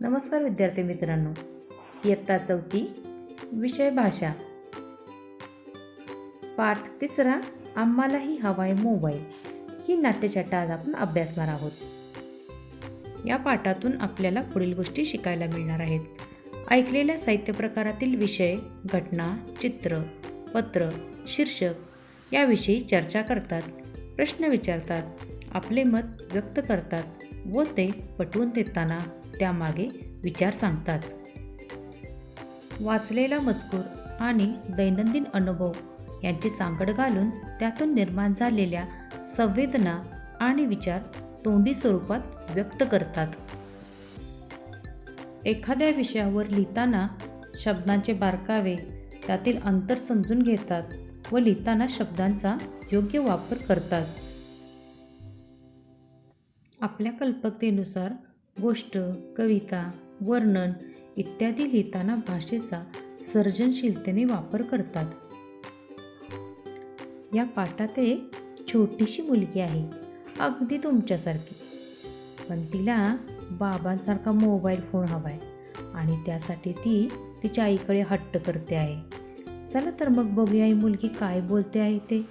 नमस्कार विद्यार्थी मित्रांनो. इयत्ता चौथी विषय भाषा. पाठ तिसरा आम्हालाही हवाय मोबाईल. ही नाट्यछटा आज आपण अभ्यासणार आहोत. या पाठातून आपल्याला पुढील गोष्टी शिकायला मिळणार आहेत. ऐकलेल्या साहित्य प्रकारातील विषय घटना चित्र पत्र शीर्षक याविषयी चर्चा करतात प्रश्न विचारतात आपले मत व्यक्त करतात व ते पटवून देताना त्यामागे विचार सांगतात. वाचलेला मजकूर आणि दैनंदिन अनुभव यांची सांगड घालून त्यातून निर्माण झालेल्या संवेदना आणि विचार तोंडी स्वरूपात व्यक्त करतात. एखाद्या विषयावर लिहिताना शब्दांचे बारकावे त्यातील अंतर समजून घेतात व लिहिताना शब्दांचा योग्य वापर करतात. आपल्या कल्पकतेनुसार गोष्ट कविता वर्णन इत्यादी लिहिताना भाषेचा सर्जनशीलतेने वापर करतात. या पाठात एक छोटीशी मुलगी आहे अगदी तुमच्यासारखी. पण तिला बाबांसारखा मोबाईल फोन हवा आहे आणि त्यासाठी ती तिच्या आईकडे हट्ट करते आहे. चला तर मग बघूया ही मुलगी काय बोलते आहे ते.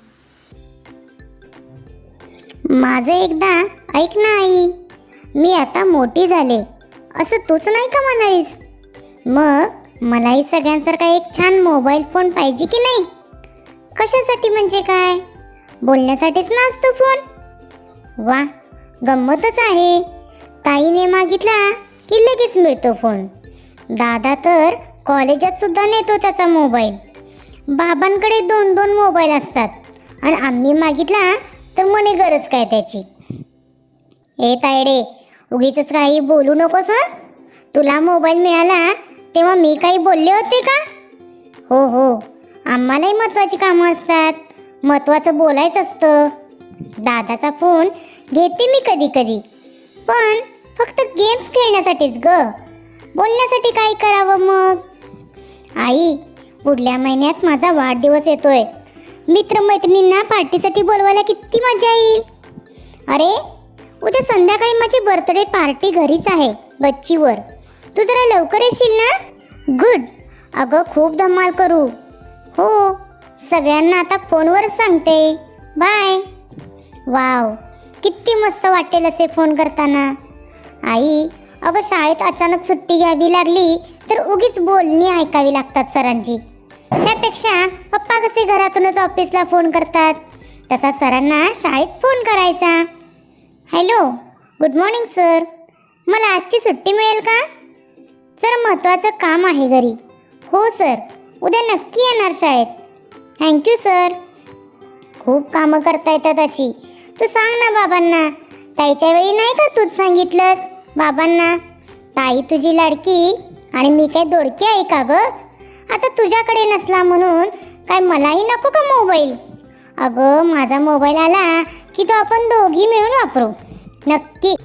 माझं एकदा ऐक ना आई. मी आता मोठी झाले. असं तूच नाही का म्हणालीस? मग मलाही सगळ्यांसारखा एक छान मोबाईल फोन पाहिजे की नाही? कशासाठी म्हणजे काय? बोलण्यासाठीच ना असतो फोन. वा गंमतच आहे. ताईने मागितला की लगेच मिळतो फोन. दादा तर कॉलेजात सुद्धा नेतो त्याचा मोबाईल. बाबांकडे दोन दोन मोबाईल असतात. आणि आम्ही मागितला तर म्हणे गरज काय त्याची? ए तायडे उगीच काही बोलू नकोस हं? तुला मोबाईल मिळाला तेव्हा मी काही बोलले होते का? हो हो. आम्हालाही महत्त्वाची कामं असतात. महत्त्वाचं बोलायचं असतं. दादाचा फोन घेते मी कधी कधी. पण फक्त गेम्स खेळण्यासाठीच ग. बोलण्यासाठी काय करावं मग? आई पुढल्या महिन्यात माझा वाढदिवस येतोय. मित्रमैत्रिणींना पार्टीसाठी बोलवायला किती मजा येईल. अरे उद्या संध्याकाळी माझी बर्थडे पार्टी घरीच आहे गच्चीवर तू जरा लवकर येशील ना? गुड अगं खूप धमाल करू. हो सगळ्यांना आता फोनवर सांगते. बाय वाव किती मस्त वाटेल असे फोन करताना. आई अगं शाळेत अचानक सुट्टी घ्यावी लागली तर उगीच बोलणी ऐकावी लागतात सरांची. त्यापेक्षा पप्पा कसे घरातूनच ऑफिसला फोन करतात? तसा सरांना शाळेत फोन करायचा. हॅलो गुड मॉर्निंग सर मला आजची सुट्टी मिळेल का? सर महत्त्वाचं काम आहे घरी. हो सर उद्या नक्की येणार शाळेत. थँक्यू सर खूप कामं करता येतात अशी. तू सांग ना बाबांना. ताईच्या वेळी नाही का तूच सांगितलंस? बाबांना ताई तुझी लाडकी आणि मी काय दोडकी आहे का गं? आता तुझ्याकडे नसला म्हणून काय मलाही नको का मोबाईल? अगं माझा मोबाईल आला की तो आपण दोघी मिळून वापरू. नक्की.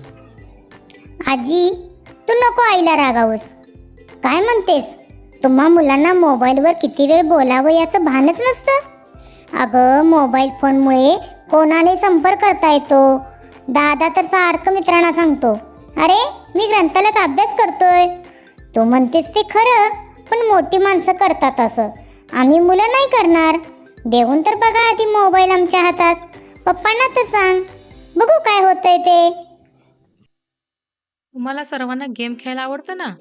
आजी तू नको आईला रागावूस. काय म्हणतेस? तुम्हा मुलांना मोबाईलवर किती वेळ बोलावं याचं भानच नसतं? अगं मोबाईल फोनमुळे कोणालाही संपर्क करता येतो. दादा तर सारखं मित्रांना सांगतो अरे मी ग्रंथालयात अभ्यास करतोय. तू म्हणतेस ते खरं पण मोठी माणसं करतात असं. आम्ही मुलं नाही करणार. देऊन तर बघा आधी मोबाईल आमच्या हातात. पप्पांना तर सांग. बघू काय होतंय ते. तुम्हाला सर्वांना गेम खेळायला आवडतं ना?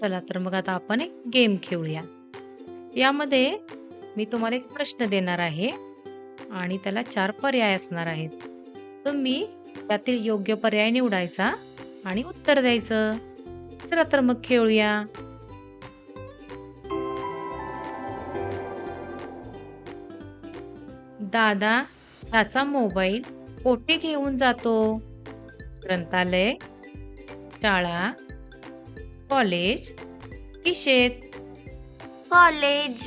चला तर मग आता आपण एक गेम खेळूया. यामध्ये मी तुम्हाला एक प्रश्न देणार आहे आणि त्याला चार पर्याय असणार आहेत. तुम्ही त्यातील योग्य पर्याय निवडायचा आणि उत्तर द्यायचं. चला तर मग खेळूया. दादा त्याचा मोबाईल कोठे घेऊन जातो? ग्रंथालय शाळा कॉलेज की शेत? कॉलेज.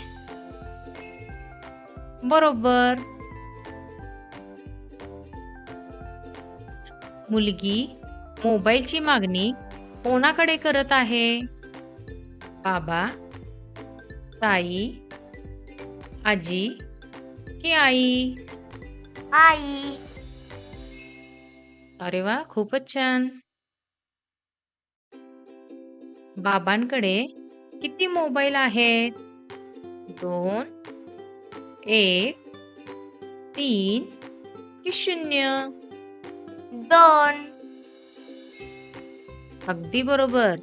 बरोबर. मुलगी मोबाईलची मागणी कोणाकडे करत आहे? बाबा ताई आजी की आई? आई अरे वा खूपच छान. बाबांकडे किती मोबाईल आहेत? दोन एक तीन की शून्य? दोन. अगदी बरोबर.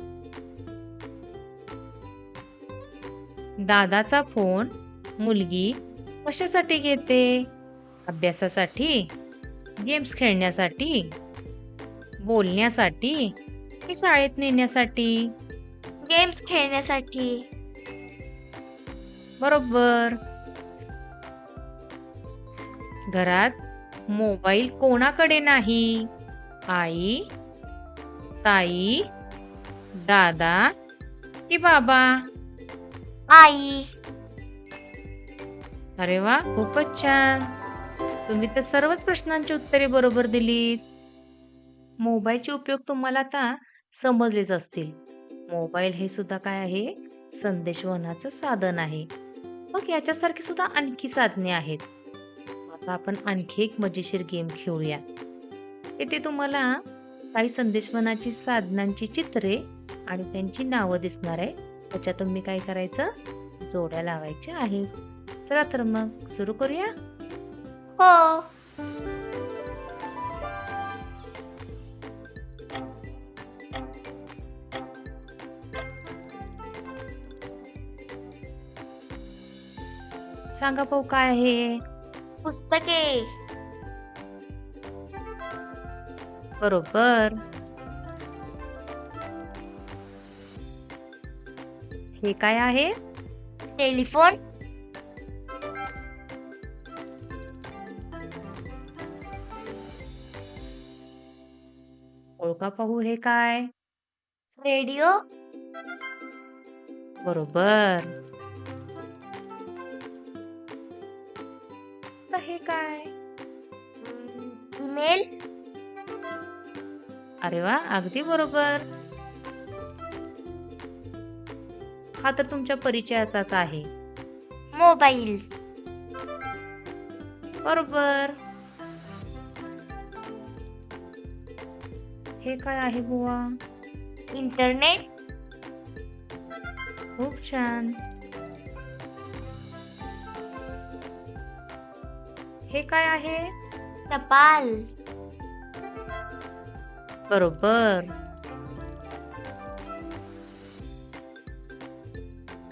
दादाचा फोन मुलगी कशासाठी घेते? अभ्यासासाठी गेम्स खेळण्यासाठी बोलण्यासाठी की शाळेत नेण्यासाठी? गेम्स खेळण्यासाठी. बरोबर. घरात मोबाईल कोणाकडे नाही? आई ताई दादा की बाबा? आई. अरे वा खूपच छान. तुम्ही तर सर्वच प्रश्नांची उत्तरे बरोबर दिलीत. मोबाईलचे उपयोग तुम्हाला आता समजलेच असतील. मोबाईल हे सुद्धा काय आहे? संदेशवहनाचं साधन आहे. मग याच्यासारखी सुद्धा आणखी साधने आहेत. आता आपण आणखी एक मजेशीर गेम खेळूया. येथे तुम्हाला काही संदेशवहनाची साधनांची चित्रे आणि त्यांची नावं दिसणार आहे. त्याच्यात तुम्ही काय करायचं? जोड्या लावायच्या आहेत. चला तर मग सुरू करूया. हो. सांगा पाहू काय आहे? पुस्तके. बरोबर. हे काय आहे? टेलिफोन. ओळखा पाहू हे काय? रेडिओ. बरोबर. तर हे काय? ईमेल. अरे वा अगदी बरोबर. हा तर तुमच्या परिचयाचाच आहे. मोबाईल. बरोबर. हे काय आहे बुवा? इंटरनेट? खूप छान. हे काय आहे? टपाल. बरोबर.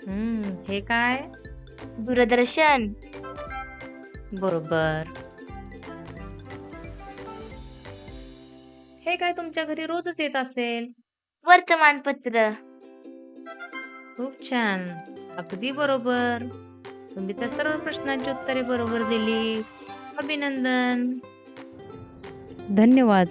हम्म हे काय? दूरदर्शन. बरोबर. हे काय तुमच्या घरी रोजच येत असेल? वर्तमानपत्र. खूप छान. अगदी बरोबर. तुम्ही तर सर्व प्रश्नांची उत्तरे बरोबर दिली. अभिनंदन. धन्यवाद.